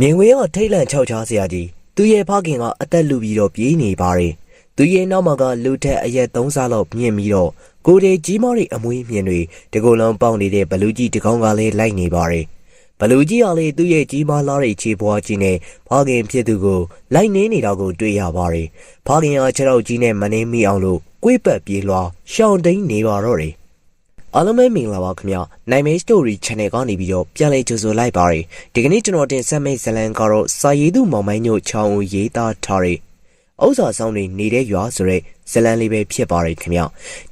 မြင်ဝေကထိတ်လန့်ချောက်ချားစရာကြီးသူရဲ့ဖခင်ကအသက်လူပြီးတော့ပြေးနေပါတယ်သူရဲ့နောက်မှာကလူထက်အရက်သုံးစားလောက်မြင့်ပြီးတော့ကိုယ်တည်းကြီးမောတွေအမွေးမြင်တွေတကူလုံးပေါက်နေတဲ့ဘလူးကြီးတကောင်ကလည်းလိုက်နေပါတယ်ဘလူးကြီးကလည်းသူ့ရဲ့ကြီးမားလာတဲ့ခြေပွားကြီးနဲ့ဖခင်ဖြစ်သူကိုလိုက်နေနေတာကိုတွေ့ရပါတယ်ဖခင်ကခြေထောက်ကြီးနဲ့မနှင်းမိအောင်လို့ကွေးပတ်ပြေးလွှာရှောင်းတိန်နေပါတော့တယ် အားလုံးပဲမင်္ဂလာပါခင်ဗျနိုင်မဲ story channel ကနေပြီးတော့ပြန်လည်ကြိုဆိုလိုက်ပါရယ်ဒီကနေ့ကျွန်တော်တင်ဆက်မယ့်ဇတ်လံကတော့စာရေးသူမောင်မိုင်းညိုချောင်းဦးရေးသားထားတဲ့ဥစ္စာဆောင်တွေနေတဲ့ရွာဆိုတဲ့ဇတ်လံလေးပဲဖြစ်ပါရယ်ခင်ဗျ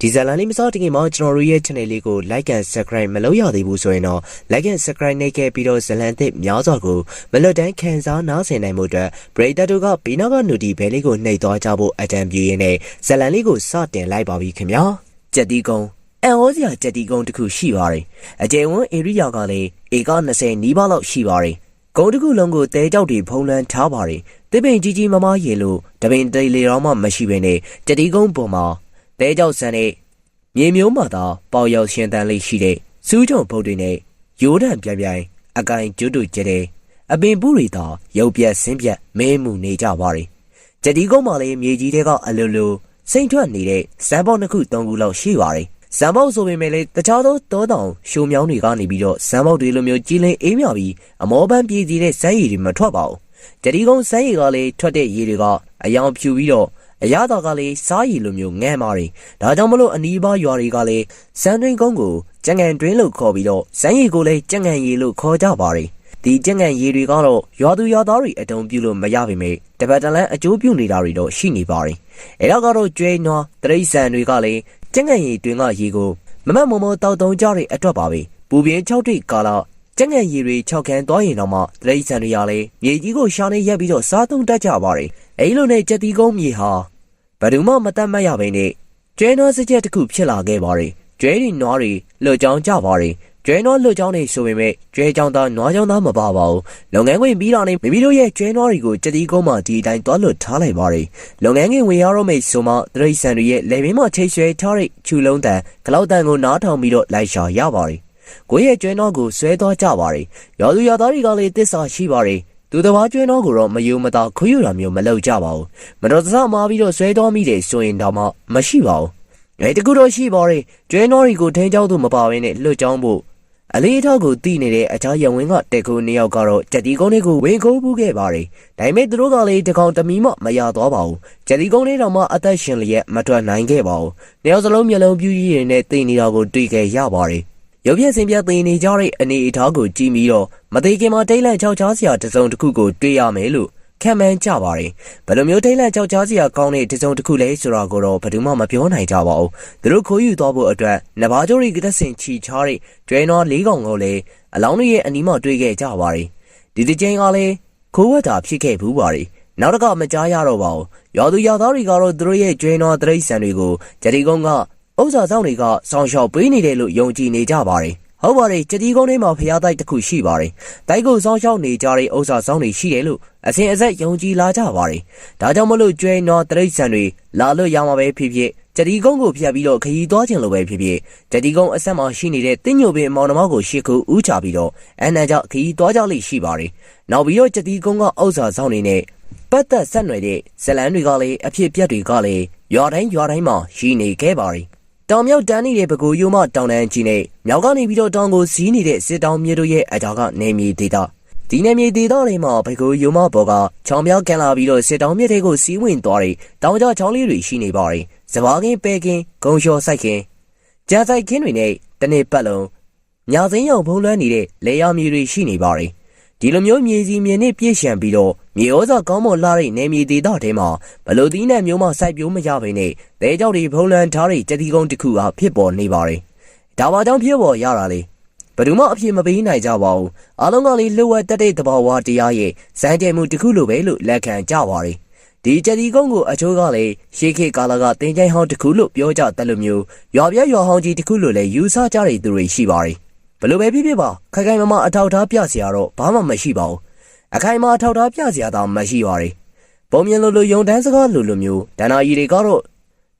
ဒီဇတ်လံလေးမစားတခင်မှာကျွန်တော်တို့ရဲ့ channel လေးကို like and subscribe မလုပ်ရသေးဘူးဆိုရင်တော့ like and subscribe နှိပ်ခဲ့ပြီးတော့ဇတ်လံသစ်များစွာကိုမလွတ်တမ်းခံစားနားဆင်နိုင်မှုအတွက်ပရိသတ်တို့ကဘေးနားကနူတီဘဲလေးကိုနှိပ်သွားကြဖို့အတံပြုရင်းနဲ့ဇတ်လံလေးကိုစတင်လိုက်ပါပြီခင်ဗျကြက်တီကုန်း အန်ဟောစရာကြက်တီကုန်းတစ်ခုရှိပါတယ်။အကျယ်ဝန်းဧရိယာကလည်းဧက20နီးပါးလောက်ရှိပါတယ်။ကုန်းတစ်ခုလုံးကိုတဲကြောက်တွေဖုံးလွှမ်းထားပါတယ်။တစ်ပင်ကြီးကြီးမမရေလို့တပင်တိတ်လေတော့မှမရှိဘဲနဲ့ကြက်တီကုန်းပေါ်မှာတဲကြောက်ဆန်တဲ့မြေမျိုးမှသာပေါရောက်ရှင်တန်းလေးရှိတဲ့စူးကြုံဘုတ်တွေနဲ့ရိုးတံပြပြိုင်အကိုင်ကျွတ်တူကျတဲ့အပင်ပူတွေသာရုပ်ပြက်ဆင်းပြက်မဲမှုနေကြပါတယ်။ကြက်ဒီကုန်းမှာလည်းမြေကြီးတွေကအလိုလိုစိမ့်ထွက်နေတဲ့ဇမ်ပေါက်နှစ်ခုသုံးခုလောက်ရှိပါတယ်။ ဇမ်ပေါက်ဆိုပေမဲ့လည်းတခြားသောတောတောင်ရှိုးမြောင်းတွေကနေပြီးတော့ဇမ်ပေါက်တွေလိုမျိုးကြီးလင်းအေးမြပြီးအမောပန်းပြေးစီတဲ့ဇမ်းရည်တွေမထွက်ပါဘူး။ကြက်ဒီကုန်းဇမ်းရည်ကလည်းထွက်တဲ့ရည်တွေကအယောင်ဖြူပြီးတော့အရသာကလည်းစားရည်လိုမျိုးငဲပါတယ်။ဒါကြောင့်မလို့အနီးပါးရွာတွေကလည်းဇန်တွင်ကုန်းကိုကြံငံတွင်းလို့ခေါ်ပြီးတော့ဇမ်းရည်ကိုလည်းကြံငံရည်လို့ခေါ်ကြပါတယ်။ဒီကြက်ငံရည်တွေကတော့ရွာသူရွာသားတွေအတုံးပြုလို့မရပါမယ်တပတ်တလန်းအကျိုးပြုနေတာတွေတော့ရှိနေပါတယ်အဲဒါကတော့ကျွဲနွားတရိษံတွေကလည်း ကြက်ငံရည်တွင်ကရည်ကိုမမတ်မမောတောက်တုံးကြတဲ့အတွက်ပါပဲပူပြင်း6တိကာလကြက်ငံရည်တွေ6ခန်းသွားရင်တော့မှတရိษံတွေကလည်းမြေကြီးကိုရှာနေရက်ပြီးတော့စားသုံးတတ်ကြပါတယ်အဲလိုနဲ့ကြက်တီကုန်းမြေဟာဘယ်သူမှမတတ်မှတ်ရဘဲနဲ့ကျွဲနွားစကြက်တစ်ခုဖြစ်လာခဲ့ပါတယ်ကျွဲတွေနွားတွေလှုပ်ကြောင်းကြပါတယ် ကျွဲနွားလှုပ်ကြောင်းနေဆိုပေမဲ့ကျွဲကြောင်သားနွားကြောင်သားမပါပါဘူးလုပ်ငန်းခွင်ပြီးတာနဲ့မိမိတို့ရဲ့ကျွဲနွားတွေကိုကြက်တီကုန်းမှာဒီအတိုင်းတွားလွတ်ထားလိုက်ပါတယ်လုပ်ငန်းခွင်ဝင်ရတော့မိတ်ဆိုမှတရိษံတွေရဲ့လေမင်းမချိတ်ဆွဲထားတဲ့ချူလုံးတန်ဂလောက်တန်ကိုနားထောင်ပြီးတော့လိုက်ရှာရပါတယ်ကိုယ့်ရဲ့ကျွဲနွားကိုဆွဲသွားကြပါတယ်ရွာသူရွာသားတွေကလည်းတစ္ဆာရှိပါတယ်သူတစ်ပါးကျွဲနွားကိုတော့မယုံမသာခွေးယူတာမျိုးမလုပ်ကြပါဘူးမတော်တဆမှာပြီးတော့ဆွဲသွားမိတယ်ဆိုရင်တော့မှမရှိပါဘူးအဲတကူတော့ရှိပါတယ်ကျွဲနွားတွေကိုထင်းကြောက်သူမပါဘဲနဲ့လွတ်ကြောင်းဖို့ အလေးအထောက်ကိုတီးနေတဲ့အခြားရဝင်းကတက်ခုနှစ်ယောက်ကတော့ကြက်တီကုန်းလေးကိုဝင်ခိုးပူးခဲ့ပါတယ်ဒါပေမဲ့သူတို့ကလည်းတကောင်တမီမှမရသွားပါဘူးကြက်တီကုန်းလေးတော့မှအသက်ရှင်လျက်မထွက်နိုင်ခဲ့ပါဘူးနှစ်ယောက်စလုံးမျက်လုံးပြူးကြီးတွေနဲ့တိတ်နေတာကိုတွေ့ခဲ့ရပါတယ်ရုပ်ပြစင်ပြသိနေကြတဲ့အနေအထားကိုကြည့်ပြီးတော့မသေးခင်မှာတိတ်လန့်ချောက်ချားစရာတစ်စုံတစ်ခုကိုတွေ့ရမယ်လို့ ခံမှန်းကြပါတယ်ဘယ်လိုမျိုးထိတ်လန့်ကြောက်ကြားစရာကောင်းတဲ့တစ်စုံတစ်ခုလဲဆိုတာကိုတော့ဘယ်သူမှမပြောနိုင်ကြပါဘူးသူတို့ခိုးယူသွားဖို့အတွက်နဘာကျိုးတွေကသက်စင်ချီချားတဲ့ကျွဲနွားလေးကောင်ကိုလည်းအလောင်းတွေရဲ့အနီးမှာတွေ့ခဲ့ကြပါတယ်ဒီတစ်ချိန်ကလည်းခိုးဝတ်တာဖြစ်ခဲ့ဘူးပါတယ်နောက်တစ်ခါမကြားရတော့ပါဘူးရွာသူရွာသားတွေကတော့သူတို့ရဲ့ကျွဲနွားတရိษံတွေကိုဂျတီကုန်းကဥစ္စာဆောင်တွေကစောင်းရှောက်ပေးနေတယ်လို့ယုံကြည်နေကြပါတယ် ဟုတ်ပါတယ်ကြတိကုန်းထဲမှာဖျားတိုက်တစ်ခုရှိပါတယ်။တိုက်ကိုစောင်းရှောက်နေကြတဲ့ဥစ္စာစောင်းတွေရှိတယ်လို့အစဉ်အဆက်ယုံကြည်လာကြပါတယ်။ဒါကြောင့်မလို့ကျွဲနွားတရိษံတွေလာလို့ရမှာပဲဖြစ်ဖြစ်ကြတိကုန်းကိုဖျက်ပြီးတော့ခရီးသွားခြင်းလိုပဲဖြစ်ဖြစ်ကြတိကုန်းအဆက်မှာရှိနေတဲ့တင်းညိုပင်မောင်နှမကိုရှေ့ကူဥချပြီးတော့အန်နန်ကြောင့်ခရီးသွားကြလိမ့်ရှိပါတယ်။နောက်ပြီးတော့ကြတိကုန်းကဥစ္စာစောင်းတွေနဲ့ပတ်သက်ဆက်နွယ်တဲ့ဇလန်းတွေကလည်းအဖြစ်ပြက်တွေကလည်းရွာတိုင်းရွာတိုင်းမှာရှိနေခဲ့ပါတယ်။ တောင်မြောက်တန်းနေတဲ့ပကူယိုမတောင်တန်းကြီးနဲ့မြောက်ကနေပြီးတော့တောင်ကိုစီးနေတဲ့စစ်တောင်မြေတို့ရဲ့အတားကနေမြေဒေတာဒီနေမြေဒေတာတွေမှာပကူယိုမဘော်ကချောင်းမြောက်ကန်လာပြီးတော့စစ်တောင်မြေတွေကိုစီးဝင်သွားတဲ့တောင်ကြားချောင်းလေးတွေရှိနေပါတယ်။စဘာကင်းပဲကင်းဂုံလျှော်ဆိုင်ကင်းကြံဆိုင်ကင်းတွေနဲ့တနေ့ပတ်လုံးညာစင်းရောင်ဖုံးလွှမ်းနေတဲ့လေယာမြေတွေရှိနေပါတယ်။ ဒီလိုမျိုးမြေစီမြေနဲ့ပြည့်ရှံပြီးတော့မြေဩဇာကောင်းမွန်လာတဲ့နေမြေဒေသထဲမှာဘလို့သီးနှံမျိုးမှစိုက်ပျိုးမရဘဲနဲ့တဲကြောက်တွေဖုံးလွှမ်းထားတဲ့ကြတိကုန်းတစ်ခုဟာဖြစ်ပေါ်နေပါတယ်။ဒါပါကြောင့်ဖြစ်ပေါ်ရတာလေဘယ်သူမှအပြည့်မပေးနိုင်ကြပါဘူး။အားလုံးကလည်းလှုပ်ဝက်တက်တဲ့တဘာဝတရားရဲ့စံတည်မှုတစ်ခုလိုပဲလို့လက်ခံကြပါတယ်။ဒီကြတိကုန်းကိုအချိုးကလည်းရှေးခေတ်ကာလကတင်ချိုင်းဟောင်းတစ်ခုလို့ပြောကြတယ်လို့မျိုးရွာပြရွာဟောင်းကြီးတစ်ခုလို့လည်းယူဆကြတဲ့သူတွေရှိပါတယ်။ ဘလို့ပဲဖြစ်ဖြစ်ပါခိုင်ခိုင်မမအထောက်ထားပြစရာတော့ဘာမှမရှိပါဘူး။အခိုင်အမာထောက်ထားပြစရာတောင်မရှိပါဘူး။ပုံမြင်လိုလိုယုံတန်းစကားလိုလိုမျိုးဒဏ္ဍာရီတွေကတော့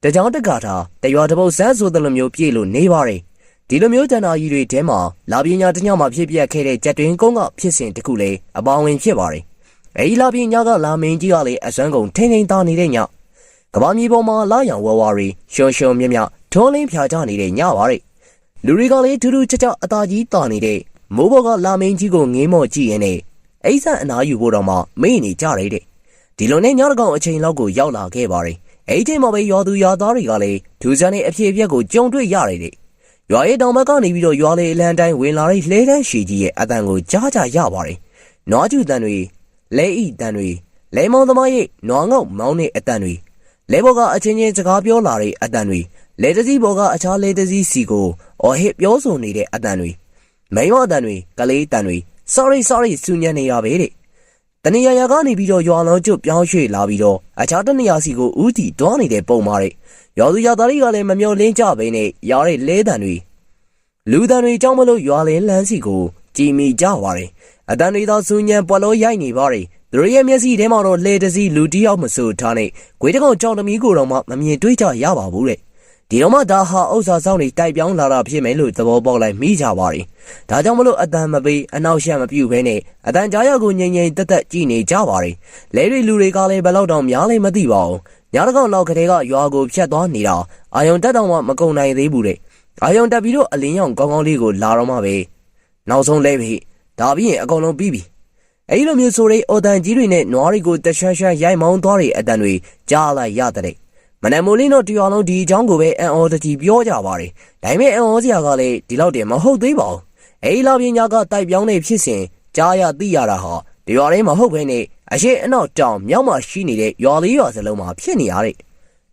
တကြောင်တက္ကထာတရွာတစ်ပုတ်ဆန်းဆိုတဲ့လိုမျိုးပြေလို့နေပါတယ်။ဒီဒီလိုမျိုးတန်တာကြီးတွေထဲမှာလာပညာတစ်ညမှာဖြစ်ပျက်ခဲ့တဲ့ကြက်တွင်ကုန်းကဖြစ်စဉ်တစ်ခုလည်းအပေါင်းဝင်ဖြစ်ပါတယ်အဲဒီလာပညာကလာမင်းကြီးကလည်းအစွမ်းကုန်ထိမ့်ထိန်သားနေတဲ့ညကဘာမြေပေါ်မှာလာရောင်ဝဝရီရှုံရှုံမြမြထုံးလင်းဖြာချနေတဲ့ညပါတဲ့ လူတွေကလည်းထူးထူးခြားခြားအသာကြီးတာနေတဲ့မိုးဘော်ကလာမင်းကြီးကိုငေးမော့ကြည့်ရင်လည်းအိဆန်အနာယူဖို့တော့မှမေ့နေကြရတဲ့ဒီလိုနဲ့ညတကောင်အချိန်လောက်ကိုရောက်လာခဲ့ပါတယ်အဲ့ဒီချိန်မှာပဲရွာသူရွာသားတွေကလည်းဒူဇန်ရဲ့အဖြစ်အပျက်ကိုကြုံတွေ့ရတယ်တဲ့ရွာရဲ့တောင်ဘက်ကနေပြီးတော့ရွာလေအလန်တိုင်းဝင်လာတဲ့လှဲတန်းရှည်ကြီးရဲ့အတန်ကိုကြားကြရပါတယ်နွားကျူတန်တွေလဲဤတန်တွေလဲမောင်သမားရဲ့နွားငေါ့မောင်းတဲ့အတန်တွေလဲဘော်ကအချင်းချင်းစကားပြောလာတဲ့အတန်တွေ လဲတစည်းဘော်ကအခြားလဲတစည်းစီကိုအော်ဟစ်ပြောဆိုနေတဲ့အတန်တွေမိန်မအတန်တွေကလေးတန်တွေ sorry sorry စူညံနေရပဲတဲ့တနေရာရာကနေပြီးတော့ရွာလုံးကျွတ်ပြောင်းရွှေ့လာပြီးတော့အခြားတနေရာစီကိုဦးတီတွားနေတဲ့ပုံမာတဲ့ရွာသူရွာသားတွေကလည်းမမျောလင်းကြဘဲနဲ့ရတဲ့လဲတန်တွေလူတန်တွေကြောင့်မလို့ရွာလင်းလန်းစီကိုကြည်မိကြပါတယ်အတန်တွေသာစူညံပွက်လို့ရိုက်နေပါတယ်သူတို့ရဲ့မျက်စိထဲမှာတော့လေတစီလူတယောက်မဆိုထားနဲ့ဂွေးတကောင်ကြောင်တမီကိုတော့မှမမြင်တွေ့ကြရပါဘူးတဲ့ ဒီတော့မှဒါဟာဥစ္စာဆောင်တွေတိုက်ပြောင်းလာတာဖြစ်မယ်လို့သဘောပေါက်လိုက်မိကြပါတယ်ဒါကြောင့်မလို့အတန်မပေးအနောက်ရှက်မပြူဘဲနဲ့အတန်ကြားရောက်ကိုငြိမ်ငြိမ်တက်တက်ကြည့်နေကြပါတယ်လဲတွေလူတွေကလည်းဘယ်တော့တောင်များလဲမသိပါဘူးညတကောင်လောက်ကလေးကရွာကိုဖြတ်သွားနေတာအာယုံတက်တောင်မှမကုံနိုင်သေးဘူးတဲ့အာယုံတက်ပြီးတော့အလင်းရောင်ကောင်းကောင်းလေးကိုလာတော့မှပဲနောက်ဆုံးလဲပြီဒါပြီးရင်အကုန်လုံးပြီးပြီအဲဒီလိုမျိုးဆိုတဲ့အော်တန်ကြီးတွေနဲ့နွားတွေကိုတရှမ်းရှမ်းရိုက်မောင်းသွားတဲ့အတန်တွေကြားလိုက်ရတဲ့ မနက်မိုးလင်းတော့တရားလုံးဒီအကြောင်းကိုပဲအန်အော်တကြီးပြောကြပါတယ်ဒါပေမဲ့အန်အော်စရာကလည်းဒီလောက်တည်းမဟုတ်သေးပါဘူးအဲဒီလာပညာကတိုက်ပြောင်းနေဖြစ်စဉ်ကြားရသိရတာဟာဒီရွာလေးမဟုတ်ဘဲနဲ့အရှိအနောက်တောင်မြောက်မှာရှိနေတဲ့ရွာလေးရွာစလုံးမှာဖြစ်နေရတဲ့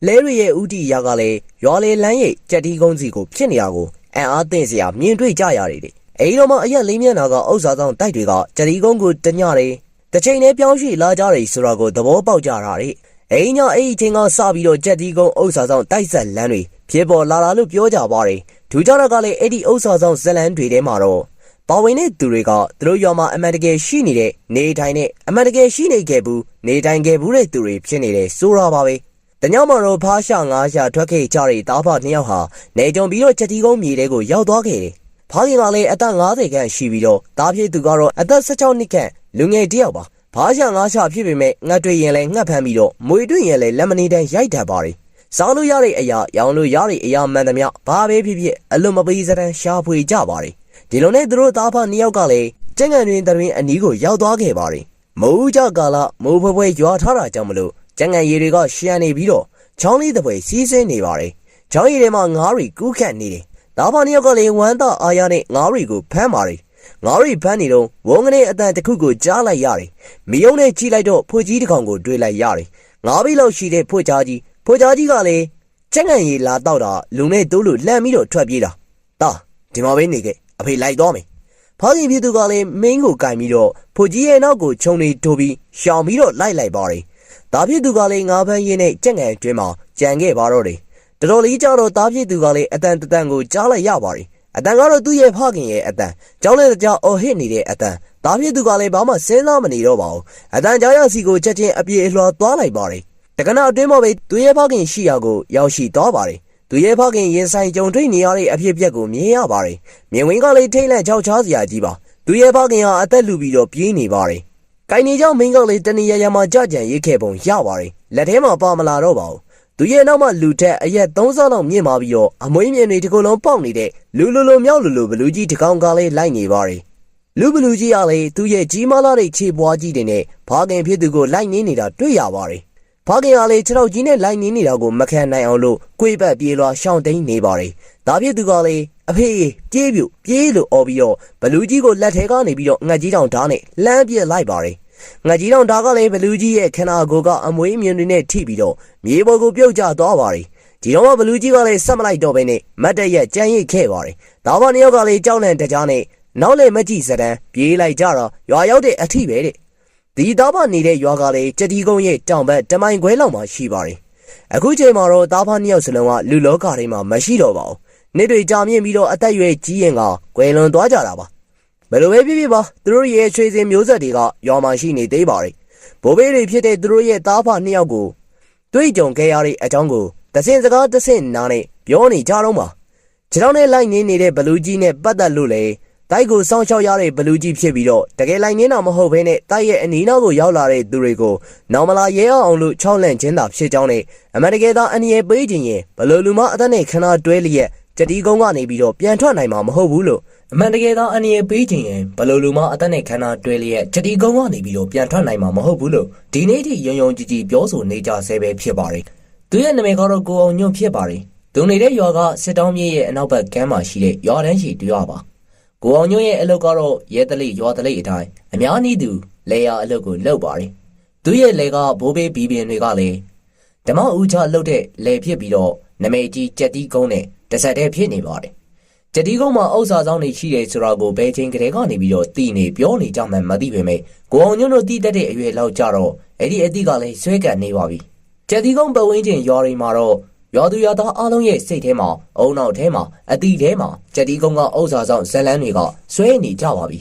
လဲရရဲ့ဥတီရာကလည်းရွာလေးလမ်းရဲ့ကြက်တီကုန်းစီကိုဖြစ်နေတာကိုအန်အားသင့်စရာမြင်တွေ့ကြရတယ်တဲ့အဲဒီတော့မှအရက်လေးမျက်နှာကဥစ္စာဆောင်တိုက်တွေကကြက်တီကုန်းကိုတညတယ်တစ်ချိန်နဲ့ပြောင်းရွှေ့လာကြတယ်ဆိုတာကိုသဘောပေါက်ကြတာတဲ့ အိမ်ညအဲ့ဒီချင်းကစပြီးတော့ကြက်တီကုန်းဥစ္စာဆောင်တိုက်ဆက်လမ်းတွေဖြစ်ပေါ်လာတာလို့ပြောကြပါတယ်ဒူကြရကလည်းအဲ့ဒီဥစ္စာဆောင်ဇလန်းတွေထဲမှာတော့ပါဝင်တဲ့သူတွေကသူတို့ရွာမှာအမှန်တကယ်ရှိနေတဲ့နေထိုင်တဲ့အမှန်တကယ်ရှိနေခဲ့ဘူးနေထိုင်ခဲ့ဘူးတဲ့သူတွေဖြစ်နေတယ်ဆိုတာပါပဲတညမှာတော့ဖားရှာငါးရှာထွက်ခဲ့ကြတဲ့တားဖနှစ်ယောက်ဟာနေကြုံပြီးတော့ချက်တီကုန်းမြေတဲကိုရောက်သွားခဲ့တယ်။ဖားခင်ကလည်းအသက်50ခန့်ရှိပြီးတော့တားဖြစ်သူကတော့အသက်16နှစ်ခန့်လူငယ်တစ်ယောက်ပါ။ ဖားရှာငါးရှာဖြစ်ပေမဲ့ငှက်တွေရင်လည်းငှက်ဖမ်းပြီးတော့မွေတွေ့ရင်လည်းလက်မနေတန်းရိုက်တတ်ပါတယ်။စားလို့ရတဲ့အရာရောင်းလို့ရတဲ့အရာမှန်သမျှဘာပဲဖြစ်ဖြစ်အလွန်မပေးစတဲ့ရှားဖွေကြပါတယ်။ဒီလိုနဲ့သူတို့သားဖနှစ်ယောက်ကလည်းကျန်ကန်တွင်တရင်အနီးကိုရောက်သွားခဲ့ပါတယ်။မိုးကြကာလမိုးဖွဲဖွဲရွာထားတာကြောင့်မလို့ကျန်ကန်ရီတွေကရှမ်းနေပြီးတော့ချောင်းလေးတစ်ပွဲစီးဆင်းနေပါတယ်။ချောင်းရီထဲမှာငါးရီကူးခတ်နေတယ်။ဒါပါနှစ်ယောက်ကလည်းဝမ်းသာအားရနဲ့ငါးရီကိုဖမ်းပါတယ်။ ငါးရီဖမ်းနေတော့ဝုန်းကနေအတန်တစ်ခုကိုကြားလိုက်ရတယ်။မီယုံနဲ့ကြည့်လိုက်တော့ဖွေကြီးတစ်ကောင်ကိုတွေ့လိုက်ရတယ်။ငါးဘီလောက်ရှိတဲ့ဖွေကြားကြီးဖွေကြားကြီးကလည်းကျန်ကန်ရီလာတော့တာလူနဲ့တိုးလို့လှမ်းပြီးတော့ထွက်ပြေးတာ။တာဒီမှာပဲနေခဲ့အဖေလိုက်တော့မယ်။ဖားကြီးပြည်သူကလည်းမင်းကိုကင်ပြီးတော့ဖွေကြီးရဲ့နောက်ကိုခြုံနေထိုးပြီးရှောင်ပြီးတော့လိုက်လိုက်ပါတယ်။ဒါဖြစ်သူကလည်းငါးဖမ်းရင်းနဲ့ကြက်ငယ်အတွင်းမှာကြံခဲ့ပါတော့တယ်။တော်တော်လေးကြာတော့တားဖြစ်သူကလည်းအတန်တတန်ကိုကြားလိုက်ရပါတယ်။ အတန်ကတော့သူ့ရဲ့ဖခင်ရဲ့အတန်ကြောင်းလဲကြောင်အော်ဟစ်နေတဲ့အတန်ဒါဖြစ်သူကလည်းဘာမှစဉ်းစားမနေတော့ပါဘူး။အတန်ကြားရစီကိုချက်ချင်းအပြေအလွှာသွားလိုက်ပါတယ်။တက္ကနာအတွင်းမှာပဲသူ့ရဲ့ဖခင်ရှိရာကိုရောက်ရှိသွားပါတယ်။သူရဲ့ဖခင်ရင်ဆိုင်ကြုံတွေ့နေရတဲ့အဖြစ်အပျက်ကိုမြင်ရပါတယ်။မြင်ဝင်ကလေးထိတ်လန့်ချောက်ချားစရာကြီးပါ။သူရဲ့ဖခင်ဟာအသက်လူပြီးတော့ပြေးနေပါတယ်။ကိုင်နေကြောင်မင်းကလေးတနေရရမှာကြကြံရိတ်ခဲ့ပုံရပါတယ်။လက်ထဲမှာပါမလာတော့ပါဘူး။ သူရဲ့နောက်မှာလူထက်အရက်30လောက်မြင့်မာပြီးတော့အမွေးမြင်တွေတစ်ခုလုံးပေါက်နေတဲ့လူလူလူမြောက်လူလူဘလူးကြီးတစ်ကောင်ကလေးလိုက်နေပါတယ်။လူဘလူးကြီးကလည်းသူရဲ့ကြီးမားလာတဲ့ခြေပွားကြီးတွေနဲ့ဘာခင်ဖြစ်သူကိုလိုက်နေနေတာတွေ့ရပါတယ်။ဘာခင်ကလည်းခြေထောက်ကြီးနဲ့လိုက်နေနေတာကိုမခံနိုင်အောင်လို့ကိုယ်ပတ်ပြေးလွှာရှောင်းတိန်နေပါတယ်။ဒါဖြစ်သူကလည်းအဖေပြေးပြူပြေးလို့អော်ပြီးတော့ဘလူးကြီးကိုလက်ထဲကနေပြီးတော့ငှက်ကြီးတောင်ဓာတ်နဲ့လှမ်းပြစ်လိုက်ပါတယ်။ ငှက်ကြီးတောင်ဓာတ်ကလည်းဘလူးကြီးရဲ့ခန္ဓာကိုယ်ကအမွေးမြင်တွေနဲ့ထိပြီးတော့မြေပေါ်ကိုပြုတ်ကျသွားပါတယ်။ဒီတော့မှဘလူးကြီးကလည်းဆက်မလိုက်တော့ဘဲနဲ့မတ်တရက်ကြမ်းရိတ်ခဲ့ပါတယ်။ဒါမှနှစ်ယောက်ကလည်းကြောက်လန့်တကြားနဲ့နောက်လေမကြည့်စတဲ့ပြေးလိုက်ကြတော့ရွာရောက်တဲ့အထိပဲတဲ့။ဒီသားဖနေတဲ့ရွာကလည်းကြတီကုန်းရဲ့တောင်ဘက်တမိုင်ခွဲလောက်မှရှိပါတယ်။အခုချိန်မှာတော့သားဖနှစ်ယောက်စလုံးကလူလောကထဲမှာမရှိတော့ပါဘူး။နေ့တွေကြာမြင့်ပြီးတော့အသက်ရွယ်ကြီးရင်ကကွယ်လွန်သွားကြတာပါ။ ဘယ်လိုပဲဖြစ်ဖြစ်ပါသူတို့ရဲ့ချွေစဉ်မျိုးဆက်တွေကရွာမှာရှိနေသေးပါတယ်။ဘိုးဘေးတွေဖြစ်တဲ့သူတို့ရဲ့သားဖနှစ်ယောက်ကိုတွေ့ကြုံခဲ့ရတဲ့အကြောင်းကိုတဆင်စကားတဆင်နားနဲ့ပြောနေကြတော့မှာကျွန်တော်နဲ့လိုက်နေနေတဲ့ဘလူးကြီးနဲ့ပတ်သက်လို့လေတိုက်ကိုစောင့်ရှောက်ရတဲ့ဘလူးကြီးဖြစ်ပြီးတော့တကယ်လိုက်နေတာမဟုတ်ဘဲနဲ့တိုက်ရဲ့အနီးနောက်ကိုရောက်လာတဲ့သူတွေကိုနောင်မလာရဲအောင်လို့ချောက်လန့်ခြင်းသာဖြစ်ကြောင်းနဲ့အမန်တကယ်သားအနည်းပေးခြင်းရင်ဘလူလူမအသက်နဲ့ခဏတွဲလျက် ကြတီကုန်းကနေပြီးတော့ပြန်ထွက်နိုင်မှာမဟုတ်ဘူးလို့အမှန်တကယ်သားအနည်းပေးခြင်းရင်ဘလူလူမအသက်နဲ့ခဏတွဲလျက်ကြတီကုန်းကနေပြီးတော့ပြန်ထွက်နိုင်မှာမဟုတ်ဘူးလို့ဒီနေ့ထိယုံယုံကြည်ကြည်ပြောဆိုနေကြဆဲပဲဖြစ်ပါတယ်သူရဲ့နာမည်ကတော့ကိုအောင်ညွန့်ဖြစ်ပါတယ်သူနေတဲ့ရွာကစစ်တောင်းမြေရဲ့အနောက်ဘက်ကမ်းမှာရှိတဲ့ရွာတန်းရှိတူရပါကိုအောင်ညွန့်ရဲ့အလုပ်ကတော့ရဲတလိရွာတလိအတိုင်းအများနည်းသူလေယာအလုပ်ကိုလုပ်ပါတယ်သူရဲ့လေကဘိုးဘေးဘီပင်တွေကလည်းဓမ္မဦးချလုပ်တဲ့လေဖြစ်ပြီးတော့နမိတ်ကြီးကြက်တီးကုန်းနဲ့ တဆက်တည်းဖြစ်နေပါတယ်ကြက်တီးကုန်းမှာအုပ်စာဆောင်နေရှိတယ်ဆိုတာကိုဘယ်ချိန်ကလေးကနေပြီးတော့တီးနေပြောနေကြမှမသိပေမဲ့ကိုအောင်ညွန့်တို့တီးတတ်တဲ့အရွယ်လောက်ကြတော့အဲ့ဒီအသည့်ကလည်းဆွဲကန်နေပါပြီကြက်တီးကုန်းပတ်ဝန်းကျင်ရွာတွေမှာတော့ရွာသူရွာသားအားလုံးရဲ့စိတ်ထဲမှာအုံနောက်ထဲမှာအတိထဲမှာကြက်တီးကုန်းကအုပ်စာဆောင်ဇလန်းတွေကဆွဲနေကြပါပြီ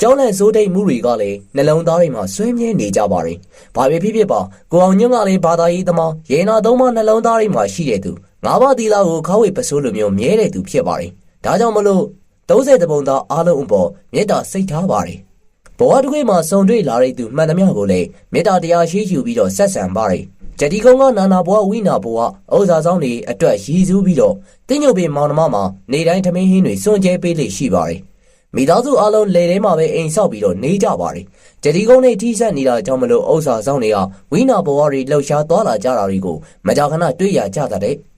ကျောင်းလန့်စိုးတိတ်မှုတွေကလည်းနှလုံးသားတွေမှာဆွဲမြဲနေကြပါတယ်။ဘာပဲဖြစ်ဖြစ်ပါကိုအောင်ညွန့်ကလည်းဘာသာရေးသမားရေနာသုံးပါနှလုံးသားတွေမှာရှိတဲ့သူ ငါးပါးသီလာကိုခါဝေပစိုးလိုမျိုးမြဲတဲ့သူဖြစ်ပါတယ်။ဒါကြောင့်မလို့30တပုံသားအားလုံးအပေါ်မေတ္တာစိတ်ထားပါတယ်။ဘဝတစ်ခွေမှာစုံတွေ့လာတဲ့သူမှန်သမျှကိုလည်းမေတ္တာတရားရှိယူပြီးတော့ဆက်ဆံပါတယ်။ဂျတီကုန်းကနာနာဘဝဝိနာဘဝဥစ္စာဆောင်တွေအတွက်ရည်စူးပြီးတော့တင်းညုပ်ပင်မောင်နှမမှာနေတိုင်းသမင်းဟင်းတွေစွန့်ကြဲပေးလေရှိပါတယ်။မိသားစုအလုံးလေထဲမှာပဲအိမ်ဆောက်ပြီးတော့နေကြပါတယ်။ဂျတီကုန်းနဲ့ထိဆက်နေတာကြောင့်မလို့ဥစ္စာဆောင်တွေကဝိနာဘဝတွေလှုပ်ရှားသွားလာကြတာတွေကိုမကြာခဏတွေ့ရကြတဲ့။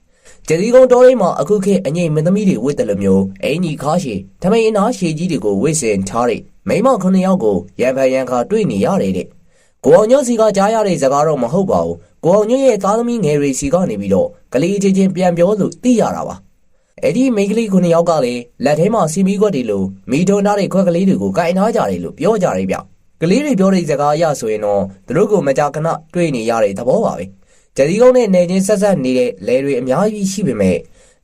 ဂျတီကုန်းတော်လေးမှာအခုခေတ်အငိမ့်မသမီးတွေဝတ်တယ်လို့မျိုးအင်ကြီးခါရှည်ထမိန်အနာရှည်ကြီးတွေကိုဝတ်ဆင်ထားတဲ့မိမခုနှစ်ယောက်ကိုရံဖန်ရံခါတွေ့နေရတယ်တဲ့။ကိုအောင်ညွန့်စီကကြားရတဲ့စကားတော့မဟုတ်ပါဘူး။ကိုအောင်ညွန့်ရဲ့သားသမီးငယ်တွေစီကနေပြီးတော့ကလေးချင်းချင်းပြန်ပြောလို့သိရတာပါ။အဲ့ဒီမိန်းကလေးခုနှစ်ယောက်ကလည်းလက်ထဲမှာစီမီခွက်တွေလိုမီထုံထားတဲ့ခွက်ကလေးတွေကိုကင်ထားကြတယ်လို့ပြောကြတယ်ဗျ။ကလေးတွေပြောတဲ့စကားအရဆိုရင်တော့သူတို့ကိုမကြာခဏတွေ့နေရတဲ့သဘောပါပဲ။ ဂျယ်ဒီကုန်းနဲ့နေချင်းဆက်ဆက်နေတဲ့လဲတွေအများကြီးရှိပေမဲ့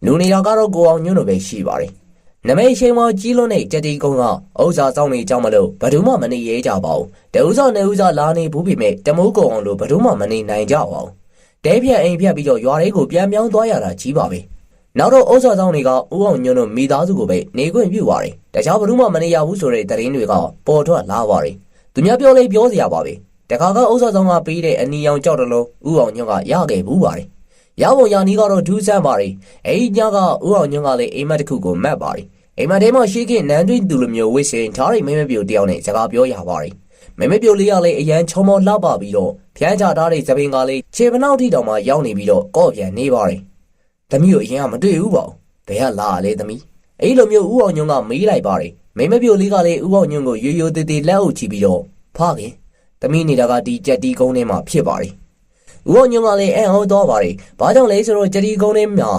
လူနေရာကတော့ကိုအောင်ညွန့်လိုပဲရှိပါတယ်။နမိတ်ချိန်မှာကြီးလွန်းတဲ့ဂျက်တီကုန်းကဥစ္စာဆောင်နေကြောင်းမလို့ဘယ်သူမှမနေရဲကြပါဘူး။တဦးဆောင်နေဦးစားလာနေဘူးပေမဲ့တမိုးကုံအောင်လို့ဘယ်သူမှမနေနိုင်ကြပါဘူး။တဲဖြတ်အိမ်ဖြတ်ပြီးတော့ရွာလေးကိုပြန်ပြောင်းသွားရတာကြီးပါပဲ။နောက်တော့ဥစ္စာဆောင်တွေကဦးအောင်ညွန့်တို့မိသားစုကိုပဲနေခွင့်ပြုပါတယ်။တခြားဘယ်သူမှမနေရဘူးဆိုတဲ့သတင်းတွေကပေါ်ထွက်လာပါတယ်။သူများပြောလေးပြောစရာပါပဲ။ တခါကဥစ္စာဆောင်ကပေးတဲ့အနီရောင်ကြောက်တလုံးဦးအောင်ညွန့်ကရခဲ့ဘူးပါတယ်။ရပုံရနီးကတော့ဒူးဆန်းပါတယ်။အဲဒီညကဦးအောင်ညွန့်ကလည်းအိမ်မက်တစ်ခုကိုမက်ပါတယ်။အိမ်မက်ထဲမှာရှိခဲ့နန်းတွင်းသူလိုမျိုးဝစ်စင်ထားတဲ့မိမပြိုတယောက်နဲ့စကားပြောရပါတယ်။မိမပြိုလေးကလည်းအရန်ချောမောလှပပြီးတော့ဖျန်းချထားတဲ့သပင်ကလေးခြေပနောက်ထိတောင်မှရောက်နေပြီးတော့ကော့ပြန်နေပါတယ်။သမီးကိုအရင်ကမတွေ့ဘူးပေါ့။ဘယ်ကလာလဲသမီး။အဲဒီလိုမျိုးဦးအောင်ညွန့်ကမေးလိုက်ပါတယ်။မိမပြိုလေးကလည်းဦးအောင်ညွန့်ကိုရိုးရိုးသေးသေးလက်အုပ်ချပြီးတော့ဖခင် သမီးနေတာကဒီကြက်တီကုန်းထဲမှာဖြစ်ပါတယ်။ဦးအောင်ညွန့်ကလည်းအံ့ဩသွားပါတယ်။ဘာကြောင့်လဲဆိုတော့ကြက်တီကုန်းထဲမှာ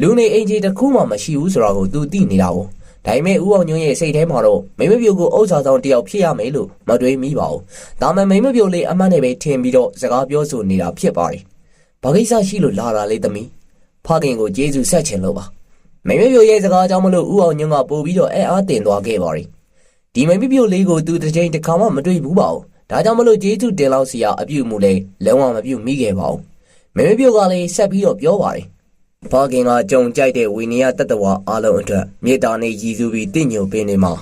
လူနေအိမ်ကြီးတစ်ခုမှမရှိဘူးဆိုတာကိုသူသိနေတာကိုဒါပေမဲ့ဦးအောင်ညွန့်ရဲ့စိတ်ထဲမှာတော့မိမပြိုကိုအုပ်စာဆောင်တယောက်ဖြစ်ရမယ်လို့မတွေးမိပါဘူး။ဒါမှမိမပြိုလေးအမှန်နဲ့ပဲထင်ပြီးတော့စကားပြောဆိုနေတာဖြစ်ပါတယ်။ဘာကိစ္စရှိလို့လာတာလဲသမီး။ဖခင်ကိုကျေးဇူးဆက်ချင်လို့ပါ။မိမပြိုရဲ့စကားကြောင့်မလို့ဦးအောင်ညွန့်ကပို့ပြီးတော့အဲအားတင်သွားခဲ့ပါတယ်။ဒီမိမပြိုလေးကိုသူတစ်ချိန်တစ်ခါမှမတွေ့ဘူးပါဘူး။ ဒါကြောင့်မလို့ကျေးဇူးတင်လောက်စီရအပြုတ်မှုလဲလုံးဝမပြုတ်မိခဲ့ပါဘူး။မိမပြိုကလည်းဆက်ပြီးတော့ပြောပါတယ်။ဘာကင်ကကြုံကြိုက်တဲ့ဝီနီယာတတဝါအားလုံးအတွက်မြေတာနဲ့ရည်စူးပြီးတင့်ညိုပင်တွေမှာ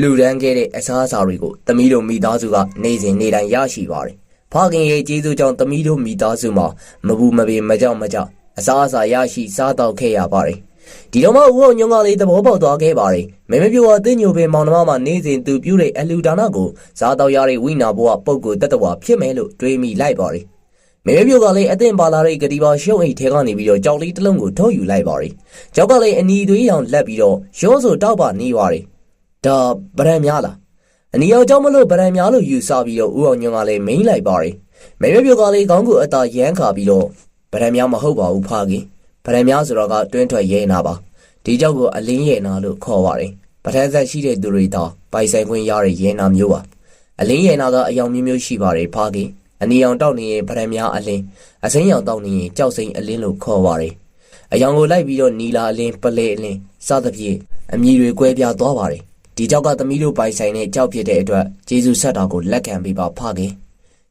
လူရန်ခဲ့တဲ့အစားအစာတွေကိုသမီးတို့မိသားစုကနေစဉ်နေတိုင်းရရှိပါတယ်။ဖခင်ရဲ့ကျေးဇူးကြောင့်သမီးတို့မိသားစုမှာမဘူးမပေမကြောက်မကြောက်အစားအစာရရှိစားတော့ခဲ့ရပါတယ်။ ဒီတော့မှဦးအောင်ညွန့်ကလေးသဘောပေါက်သွားခဲ့ပါတယ်။မမေပြိုကတင့်ညိုပင်မောင်နှမမှာနေစဉ်သူပြုတဲ့အလူဒါနကိုစားတော့ရတဲ့ဝိနာဘဝပုတ်ကိုတတဝါဖြစ်မယ်လို့တွေးမိလိုက်ပါတယ်။မေမေပြိုကလည်းအသင့်ပါလာတဲ့ဂတိပါရှုပ်အိတ်ထဲကနေပြီးတော့ကြောက်လေးတစ်လုံးကိုထုတ်ယူလိုက်ပါတယ်။ကြောက်ကလည်းအနီသွေးရောင်လက်ပြီးတော့ရောဆိုတောက်ပါနေပါတယ်။ဒါဗရန်များလား။အနီရောင်ကြောင့်မလို့ဗရန်များလို့ယူဆပြီးတော့ဦးအောင်ညွန့်ကလည်းမိန်လိုက်ပါတယ်။မေမေပြိုကလည်းခေါင်းကိုအသာရမ်းခါပြီးတော့ဗရန်များမဟုတ်ပါဘူးဖခင်။ ဗရန်များဆိုတော့ကတွင်းထွက်ရဲနာပါ။ဒီကြောက်ကိုအလင်းရဲနာလို့ခေါ်ပါတယ်။ပထမဆက်ရှိတဲ့သူတွေတော့ပိုင်ဆိုင်ခွင့်ရတဲ့ရဲနာမျိုးပါ။အလင်းရဲနာကအယောင်မျိုးမျိုးရှိပါတယ်ဖခင်။အနီအောင်တောက်နေရင်ဗရန်များအလင်းအစိမ်းရောင်တောက်နေရင်ကြောက်စိမ်းအလင်းလို့ခေါ်ပါတယ်။အယောင်ကိုလိုက်ပြီးတော့နီလာအလင်းပလဲအလင်းစသဖြင့်အမည်တွေကွဲပြားသွားပါတယ်။ဒီကြောက်ကသမီးတို့ပိုင်ဆိုင်တဲ့ကြောက်ဖြစ်တဲ့အတွက်ဂျေဇုဆက်တော်ကိုလက်ခံပေးပါဖခင်။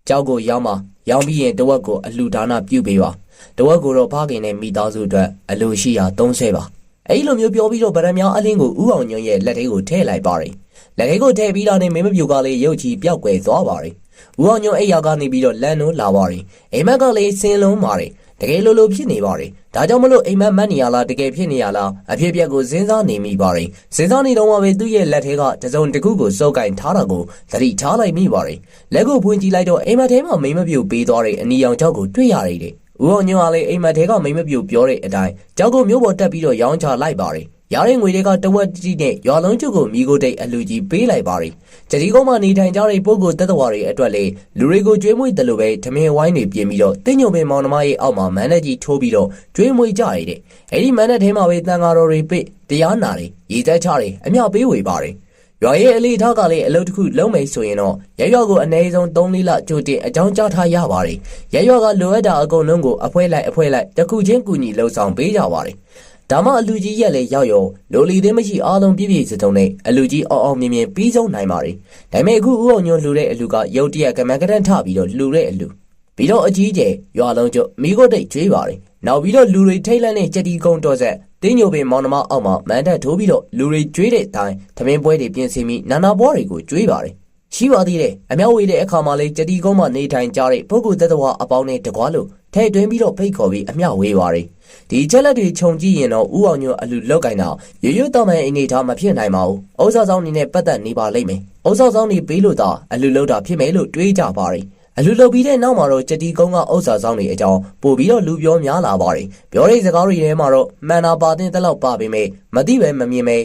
ကြောက်ကိုရောင်းပါရောင်းပြီးရင်တဝက်ကိုအလှဒါနပြုပေးပါတဝက်ကိုတော့ဖခင်နဲ့မိသားစုအတွက်အလိုရှိရာ30ပါအဲဒီလိုမျိုးပြောပြီးတော့ဗရမ ्या အလင်းကိုဥအောင်ညွန့်ရဲ့လက်ထဲကိုထည့်လိုက်ပါတယ်လက်ထဲကိုထည့်ပြီးတော့နေမင်းမပြူကလေးရုတ်ချီပျောက်ကွယ်သွားပါတယ်ဥအောင်ညွန့်အိယာကနေပြီးတော့လန်နိုးလာပါတယ်အိမ်မက်ကလေးဆင်းလုံးပါတယ်တကယ်လို့လို့ဖြစ်နေပါတယ် ဒါကြောင့်မလို့အိမ်မက်မတ်နေရလားတကယ်ဖြစ်နေရလားအဖြစ်ပြက်ကိုစဉ်းစားနေမိပါတယ်စဉ်းစားနေတော့မှပဲသူ့ရဲ့လက်ထဲကတစုံတစ်ခုကိုစုပ်ကင်ထားတာကိုသတိထားလိုက်မိပါတယ်လက်ကိုဖွင့်ကြည့်လိုက်တော့အိမ်မက်ထဲမှာမိန်းမပြူပေးသွားတဲ့အနီရောင်ကြောက်ကိုတွေ့ရရတယ်တဲ့ဦးအောင်ညွန့်ကလည်းအိမ်မက်ထဲကမိန်းမပြူပြောတဲ့အတိုင်းကြောက်ကိုမျိုးပေါ်တက်ပြီးတော့ရောင်းချလိုက်ပါတယ်။ ရတဲ့ငွေတွေကတဝက်တိတိနဲ့ရွာလုံးကျုပ်ကိုမိကိုတိတ်အလူကြီးပေးလိုက်ပါတယ်။ကြတိကုန်းမှာနေထိုင်ကြတဲ့ပုဂ္ဂိုလ်တက်တော်တွေအတွက်လေလူတွေကိုကြွေးမွေးတယ်လို့ပဲထမင်းဝိုင်းတွေပြင်ပြီးတော့တင်းညုံပင်မောင်နှမရဲ့အောက်မှာမန်းနဲ့ကြီးထိုးပြီးတော့ကြွေးမွေးကြရတဲ့။အဲ့ဒီမန်းနဲ့ထဲမှာပဲတန်ဃာတော်တွေပိတရားနာတွေရေသက်ချတွေအမျှပေးဝေပါတယ်။ရွာရဲ့အလေးထားကလည်းအလုပ်တစ်ခုလုံးမယ်ဆိုရင်တော့ရရွာကိုအနည်းဆုံး3လကြိုတင်အကြောင်းကြားထားရပါတယ်။ရရွာကလိုအပ်တာအကုန်လုံးကိုအဖွဲလိုက်အဖွဲလိုက်တစ်ခုချင်းကူညီလှုပ်ဆောင်ပေးကြပါတယ်။ ဒါမှအလူကြီးရက်လည်းရောက်ရောလိုလီသေးမရှိအားလုံးပြည့်ပြည့်စုံစုံနဲ့အလူကြီးအောင်အောင်မြင်မြင်ပြီးဆုံးနိုင်ပါတယ်။ဒါပေမဲ့အခုဥအောင်ညွန့်လှူတဲ့အလူကရုတ်တရက်ကမန်ကတန်ထပြီးတော့လှူတဲ့အလူပြီးတော့အကြီးကျယ်ရွာလုံးကျမိကိုတိတ်ကျွေးပါတယ်။နောက်ပြီးတော့လူတွေထိတ်လန့်တဲ့ကြက်တီကုန်းတော်ဆက်တင်းညိုပင်မောင်နှမအောက်မှာမန်တက်ထိုးပြီးတော့လူတွေကျွေးတဲ့အတိုင်းသမင်းပွဲတွေပြင်ဆင်ပြီးနာနာပွဲတွေကိုကျွေးပါတယ်။ ရှိပါသေးတယ်။အမြောက်ဝေးတဲ့အခါမှာလေကြက်တီကုန်းမှာနေထိုင်ကြတဲ့ပုဂ္ဂိုလ်သက်တော်အပေါင်းနဲ့တကွာလို့ထဲ့တွင်းပြီးတော့ဖိတ်ခေါ်ပြီးအမြောက်ဝေးပါတယ်။ဒီချက်လက်တွေခြုံကြည့်ရင်တော့ဥအောင်ညွန့်အလူလောက်ကင်တာရွရွတောင်မဲ့အနေထားမဖြစ်နိုင်ပါဘူး။ဥစ္စာဆောင်နေနဲ့ပတ်သက်နေပါလိမ့်မယ်။ဥစ္စာဆောင်နေပေးလို့သာအလူလောက်တာဖြစ်မယ်လို့တွေးကြပါတယ်။အလူလုတ်ပြီးတဲ့နောက်မှာတော့ကြက်တီကုန်းကဥစ္စာဆောင်တွေအကြောင်းပို့ပြီးတော့လူပြောများလာပါတယ်ပြောတဲ့စကားတွေထဲမှာတော့မှန်တာပါတဲ့တက်လောက်ပါပေမဲ့မသိပဲမမြင်ပဲ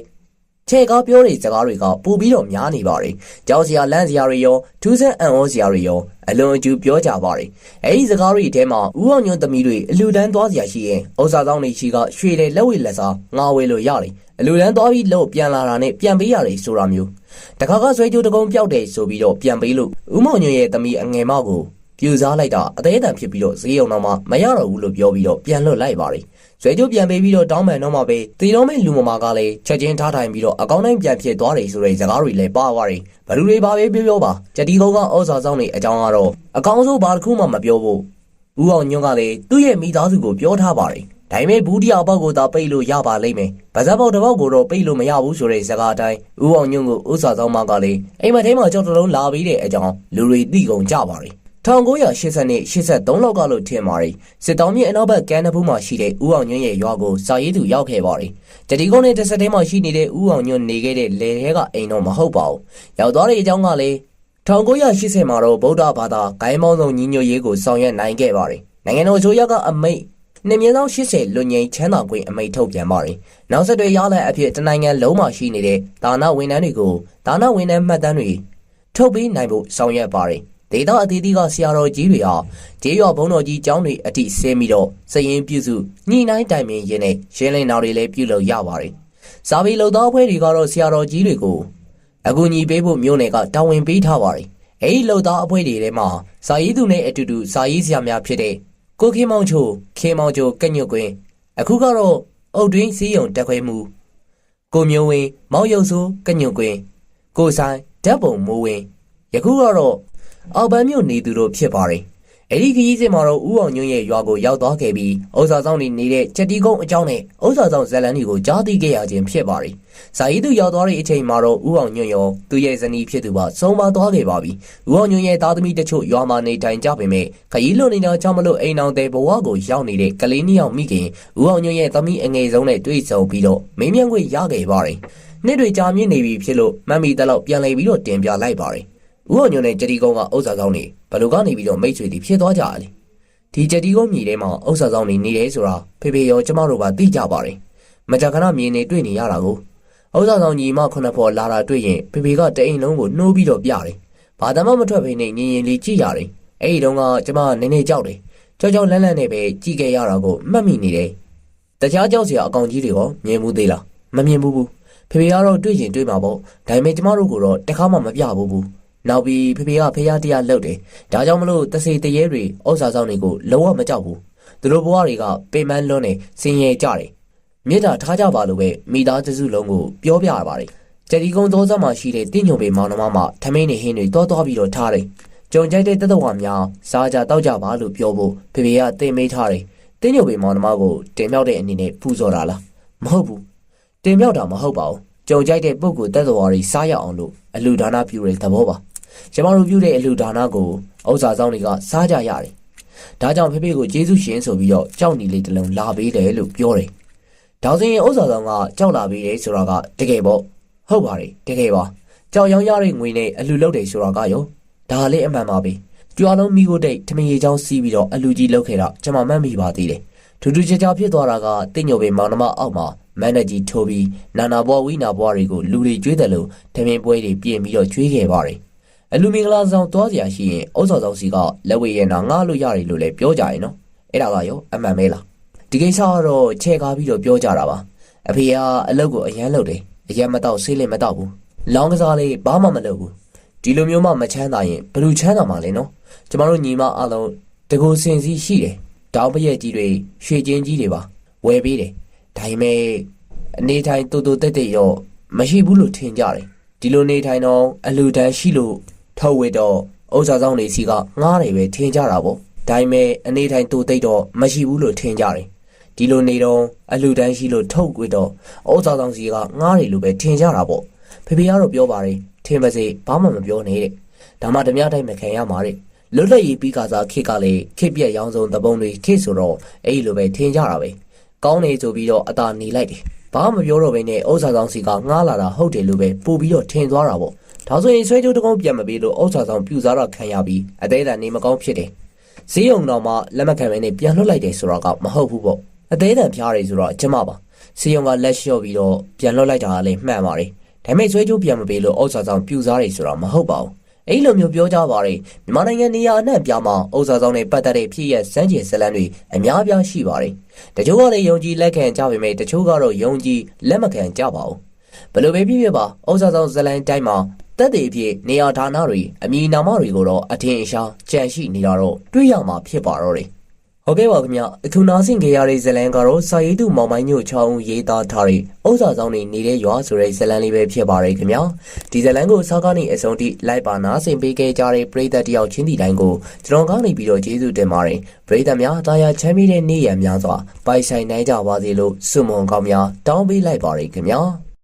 ချဲကားပြောတဲ့စကားတွေကပို့ပြီးတော့များနေပါတယ်ကြောက်စရာလန့်စရာတွေရောထူးဆန်းအံ့ဩစရာတွေရောအလွန်အကျူပြောကြပါတယ်အဲဒီစကားတွေထဲမှာဥအောင်ညွန့်သမီးတွေအလူတန်းသွားစရာရှိရင်ဥစ္စာဆောင်တွေရှိကရွှေတယ်လက်ဝဲလက်စားငါဝဲလို့ရတယ်အလူတန်းသွားပြီးလို့ပြန်လာတာနဲ့ပြန်ပေးရတယ်ဆိုတာမျိုးတခါကဆွဲကြိုးတကုံးပျောက်တယ်ဆိုပြီးတော့ပြန်ပေးလို့ဥမောင်ညွန့်ရဲ့သမီးအငယ်မကိုပြူစားလိုက်တာအသေးအတန်ဖြစ်ပြီးတော့ဈေးရုံတော့မှမရတော့ဘူးလို့ပြောပြီးတော့ပြန်လွတ်လိုက်ပါတယ် ဆွဲကြိုးပြန်ပေးပြီးတော့တောင်းပန်တော့မှပဲတီတော်မဲ့လူမမာကလည်းချက်ချင်းထားထိုင်ပြီးတော့အကောင်းတိုင်းပြန်ဖြစ်သွားတယ်ဆိုတဲ့စကားတွေလည်းပါသွားတယ်ဘလူတွေပါပဲပြောပြောပါကြတီကုန်းကဩဇာဆောင်နေအကြောင်းကတော့အကောင်းဆုံးဘာတစ်ခုမှမပြောဘူးဦးအောင်ညွန့်ကလည်းသူ့ရဲ့မိသားစုကိုပြောထားပါတယ်ဒါပေမဲ့ဘူးတယောက်ပေါက်ကိုသာပိတ်လို့ရပါလိမ့်မယ်။ဗဇက်ပေါက်တစ်ပေါက်ကိုတော့ပိတ်လို့မရဘူးဆိုတဲ့စကားအတိုင်းဦးအောင်ညွန့်ကိုဥစ္စာဆောင်မကလည်းအိမ်မထဲမှာကြောက်တလုံးလာပြီးတဲ့အကြောင်းလူတွေသိကုန်ကြပါတယ်။ 1980နဲ့83လောက်ကလို့ထင်ပါတယ်။စစ်တောင်းမြစ်အနောက်ဘက်ကမ်းနဖူးမှာရှိတဲ့ဦးအောင်ညွန့်ရဲ့ရွာကိုစာရေးသူရောက်ခဲ့ပါတယ်။တတိကုန်းနဲ့တစ်ဆက်တည်းမှာရှိနေတဲ့ဦးအောင်ညွန့်နေခဲ့တဲ့လေထဲကအိမ်တော့မဟုတ်ပါဘူး။ရောက်သွားတဲ့အကြောင်းကလည်း1980မှာတော့ဗုဒ္ဓဘာသာဂိုင်းမောင်းဆောင်ညီညွတ်ရေးကိုဆောင်ရွက်နိုင်ခဲ့ပါတယ်။နိုင်ငံတော်အစိုးရကအမိတ်နှစ်မြင်းဆောင်80လွန်ငိန်ချမ်းသာခွင့်အမိန့်ထုတ်ပြန်ပါတယ်။နောက်ဆက်တွဲရလဒ်အဖြစ်တနိုင်ငံလုံးမှာရှိနေတဲ့ဒါနဝန်ထမ်းတွေကိုဒါနဝန်ထမ်းမှတ်တမ်းတွေထုတ်ပေးနိုင်ဖို့ဆောင်ရွက်ပါတယ်။ ဒေတာအသီးသီးကဆရာတော်ကြီးတွေဟာကျေးရွာဘုံတော်ကြီးကျောင်းတွေအထိဆင်းပြီးတော့စရင်ပြုစုညှိနှိုင်းတိုင်ပင်ရင်းနဲ့ရှင်းလင်းတော်တွေလည်းပြုလုပ်ရပါတယ်။စာပေလုံသားအဖွဲ့တွေကတော့ဆရာတော်ကြီးတွေကိုအကူအညီပေးဖို့မျိုးနယ်ကတာဝန်ပေးထားပါတယ်။အဲဒီလုံသားအဖွဲ့တွေထဲမှာစာရေးသူနဲ့အတူတူစာရေးဆရာများဖြစ်တဲ့ကိုခေမောင်ချိုခေမောင်ချိုကညွတ်ကွင်းအခုကတော့အုတ်တွင်းစီးရုံတက်ခွဲမှုကိုမျိုးဝင်းမောင်ရုပ်စိုးကညွတ်ကွင်းကိုဆိုင်ဓာတ်ပုံမိုးဝင်းယခုကတော့ အောက်ပန်းမြို့နေသူတို့ဖြစ်ပါတယ်အဲ့ဒီခရီးစဉ်မှာတော့ဦးအောင်ညွန့်ရဲ့ရွာကိုရောက်သွားခဲ့ပြီးဥစ္စာဆောင်နေနေတဲ့ချက်တီကုန်းအကြောင်းနဲ့ဥစ္စာဆောင်ဇက်လန်တွေကိုကြားသိခဲ့ရခြင်းဖြစ်ပါတယ်။ဇာယီသူရောက်သွားတဲ့အချိန်မှာတော့ဦးအောင်ညွန့်ရောသူရဲ့ဇနီးဖြစ်သူပါဆုံးမသွားခဲ့ပါပြီ။ဦးအောင်ညွန့်ရဲ့သားသမီးတချို့ရွာမှာနေထိုင်ကြပေမဲ့ခရီးလွန်နေတာကြောင့်မလို့အိမ်အောင်တဲ့ဘဝကိုရောက်နေတဲ့ကလေးနှစ်ယောက်မိခင်ဦးအောင်ညွန့်ရဲ့သမီးအငယ်ဆုံးနဲ့တွေ့ဆုံပြီးတော့မင်းမြန်းခွေရခဲ့ပါတယ်။နှစ်တွေကြာမြင့်နေပြီဖြစ်လို့မမ်မီတက်လောက်ပြန်လည်ပြီးတော့တင်ပြလိုက်ပါတယ်။ ဦးအောင်ညွန့်နဲ့ကြတီကုန်းကဥစ္စာဆောင်နေဘယ်လိုကနေပြီးတော့မိတ်ဆွေတွေဖြစ်သွားကြရလဲ။ဒီကြတီကုန်းမြေထဲမှာဥစ္စာဆောင်နေနေတယ်ဆိုတာဖေဖေရောကျမတို့ကသိကြပါတယ်။မကြခဏမြင်နေတွေ့နေရတာကိုဥစ္စာဆောင်ညီမခုနှစ်ဖော်လာတာတွေ့ရင်ဖေဖေကတအိမ်လုံးကိုနှိုးပြီးတော့ပြတယ်။ဘာသာမှမထွက်ဘဲနဲ့ငင်ရင်လေးကြည့်ရတယ်။အဲ့ဒီတုန်းကကျမနည်းနည်းကြောက်တယ်။ကြောက်ကြောက်လန့်လန့်နဲ့ပဲကြည့်ခဲ့ရတာကိုမှတ်မိနေတယ်။တခြားကြောက်စရာအကောင်ကြီးတွေရောမြင်မှုသေးလား။မမြင်ဘူးဘူး။ဖေဖေကတော့တွေ့ရင်တွေ့မှာပေါ့။ဒါပေမဲ့ကျမတို့ကတော့တခါမှမပြဘူးဘူး။ နောက်ပြီးဖေဖေကဖေးရတရားလှုပ်တယ်။ဒါကြောင့်မလို့တစေတရေတွေဩစာဆောင်တွေကိုလုံးဝမကြောက်ဘူး။သူတို့ဘဝတွေကပင်ပန်းလွန်းနေစင်ရဲကြတယ်။မြေတားထားကြပါလို့ပဲမိသားစုလုံးကိုပြောပြရပါတယ်။ကြတီကုန်းသောစက်မှာရှိတဲ့တင့်ညုံပေမောင်နှမမှထမင်းနေဟင်းတွေတောသွားပြီးတော့ထားတယ်။ကြုံကြိုက်တဲ့တသက်ဝါများစားကြတောက်ကြပါလို့ပြောဖို့ဖေဖေကတင်မေးထားတယ်။တင့်ညုံပေမောင်နှမကိုတင်မြောက်တဲ့အနေနဲ့ပူဇော်တာလား။မဟုတ်ဘူးတင်မြောက်တာမဟုတ်ပါဘူးကြုံကြိုက်တဲ့ပုဂ္ဂိုလ်တက်တော်ရီစားရအောင်လို့အလူဒါနပြုတဲ့သဘောပါ ကျမတို့ပြုတဲ့အလူဒါနကိုဥစ္စာဆောင်တွေကစားကြရတယ်ဒါကြောင့်ဖေဖေကိုကျေးဇူးရှင်ဆိုပြီးတော့ကြောက်နေလေးတစ်လုံးလာပေးတယ်လို့ပြောတယ်ဒေါင်းစင်ရဲ့ဥစ္စာဆောင်ကကြောက်လာပေးတယ်ဆိုတာကတကယ်ပေါ့ဟုတ်ပါတယ်တကယ်ပါကြောက်ရောင်းရတဲ့ငွေနဲ့အလူလုပ်တယ်ဆိုတာကရောဒါလည်းအမှန်ပါပဲကြွားလုံးမိကိုတိတ်ထမင်ရေချောင်းစီးပြီးတော့အလူကြီးလုပ်ခဲ့တာကျွန်မမှတ်မိပါသေးတယ်ထူးထူးခြားခြားဖြစ်သွားတာကတင့်ညိုပင်မောင်နှမအောက်မှာမန်နကြီးထိုးပြီးနာနာဘွားဝိနာဘွားတွေကိုလူတွေကျွေးတယ်လို့ထမင်ပွဲတွေပြင်ပြီးတော့ကျွေးခဲ့ပါတယ် အလူမင်္ဂလာဆောင်သွားစရာရှိရင်ဥစ္စာဆောင်စီကလက်ဝဲရဲ့နာငားလို့ရတယ်လို့လည်းပြောကြရင်နော်အဲ့ဒါကရောအမှန်ပဲလားဒီကိစ္စကတော့ချဲကားပြီးတော့ပြောကြတာပါအဖေကအလုပ်ကိုအရန်လုပ်တယ်အရန်မတော့ဆေးလည်းမတော့ဘူးလောင်းကစားလေးဘာမှမလုပ်ဘူးဒီလိုမျိုးမှမချမ်းသာရင်ဘယ်လိုချမ်းသာမှာလဲနော်ကျမတို့ညီမအလုံးတကူစင်စီရှိတယ်တောင်းပရက်ကြီးတွေရွှေချင်းကြီးတွေပါဝယ်ပေးတယ်ဒါပေမဲ့အနေထိုင်တူတူတက်တက်ရောမရှိဘူးလို့ထင်ကြတယ်ဒီလိုနေထိုင်တော့အလူတန်းရှိလို့ ထုတ်ဝေတော့ဥစ္စာဆောင်တွေစီကငားတယ်ပဲထင်ကြတာပေါ့ဒါပေမဲ့အနေထိုင်တူတိတ်တော့မရှိဘူးလို့ထင်ကြတယ်ဒီလိုနေတော့အလူတန်းရှိလို့ထုတ်ဝေတော့ဥစ္စာဆောင်စီကငားတယ်လို့ပဲထင်ကြတာပေါ့ဖေဖေကတော့ပြောပါတယ်ထင်ပါစေဘာမှမပြောနဲ့တဲ့ဒါမှဓမြတိုင်းမခံရမှာတဲ့လွတ်လပ်ရေးပြီးကစားခေတ်ကလည်းခေတ်ပြက်ရောင်းစုံတပုံတွေခေတ်ဆိုတော့အဲ့လိုပဲထင်ကြတာပဲကောင်းနေဆိုပြီးတော့အသာနေလိုက်တယ်ဘာမှမပြောတော့ဘဲနဲ့ဥစ္စာဆောင်စီကငားလာတာဟုတ်တယ်လို့ပဲပို့ပြီးတော့ထင်သွားတာပေါ့ ဒါဆိုရင်ဆွဲကြိုးတကုံးပြန်မပေးလို့ဥစ္စာဆောင်ပြူစားတော့ခံရပြီးအသေးအံနေမကောင်းဖြစ်တယ်ဈေးုံတော်မှာလက်မခံမဲနဲ့ပြန်လွတ်လိုက်တယ်ဆိုတော့ကမဟုတ်ဘူးပေါ့အသေးအံဖျားတယ်ဆိုတော့ကျမပါဈေးုံကလက်လျှော့ပြီးတော့ပြန်လွတ်လိုက်တာကလည်းမှန်ပါတယ်ဒါပေမဲ့ဆွဲကြိုးပြန်မပေးလို့ဥစ္စာဆောင်ပြူစားတယ်ဆိုတော့မဟုတ်ပါဘူးအဲ့လိုမျိုးပြောကြပါရင်မြန်မာနိုင်ငံနေရာအနှံ့ပြားမှာဥစ္စာဆောင်တွေပတ်သက်တဲ့ဖြစ်ရစမ်းကျင်ဇလန်းတွေအများအပြားရှိပါတယ်။တချို့ကလည်းယုံကြည်လက်ခံကြပေမဲ့တချို့ကတော့ယုံကြည်လက်မခံကြပါဘူး။ဘယ်လိုပဲဖြစ်ဖြစ်ပါဥစ္စာဆောင်ဇလန်းတိုင်းမှာ တက်တဲ့အဖြစ်နေရာဌာနတွေအမည်နာမတွေကိုတော့အထင်အရှားကြံရှိနေတာတော့တွေ့ရမှာဖြစ်ပါတော့တယ်။ဟုတ်ကဲ့ပါခင်ဗျအခုနားဆင်ကြရတဲ့ဇလန်ကတော့စာရေးသူမောင်မိုင်းညိုချောင်းရေးသားထားတဲ့ဥစ္စာဆောင်နေနေတဲ့ရွာဆိုတဲ့ဇလန်လေးပဲဖြစ်ပါတယ်ခင်ဗျာဒီဇလန်ကိုစောက်ကနေအဆုံးထိလိုက်ပါနားဆင်ပေးခဲ့ကြတဲ့ပရိသတ်တယောက်ချင်းဒီတိုင်းကိုကျွန်တော်ကောင်းနေပြီးတော့ကျေးဇူးတင်ပါတယ်ပရိသတ်များတာယာချမ်းမြေတဲ့နေ့ရများစွာပိုင်ဆိုင်နိုင်ကြပါစေလို့ဆုမွန်ကောင်းများတောင်းပေးလိုက်ပါတယ်ခင်ဗျာ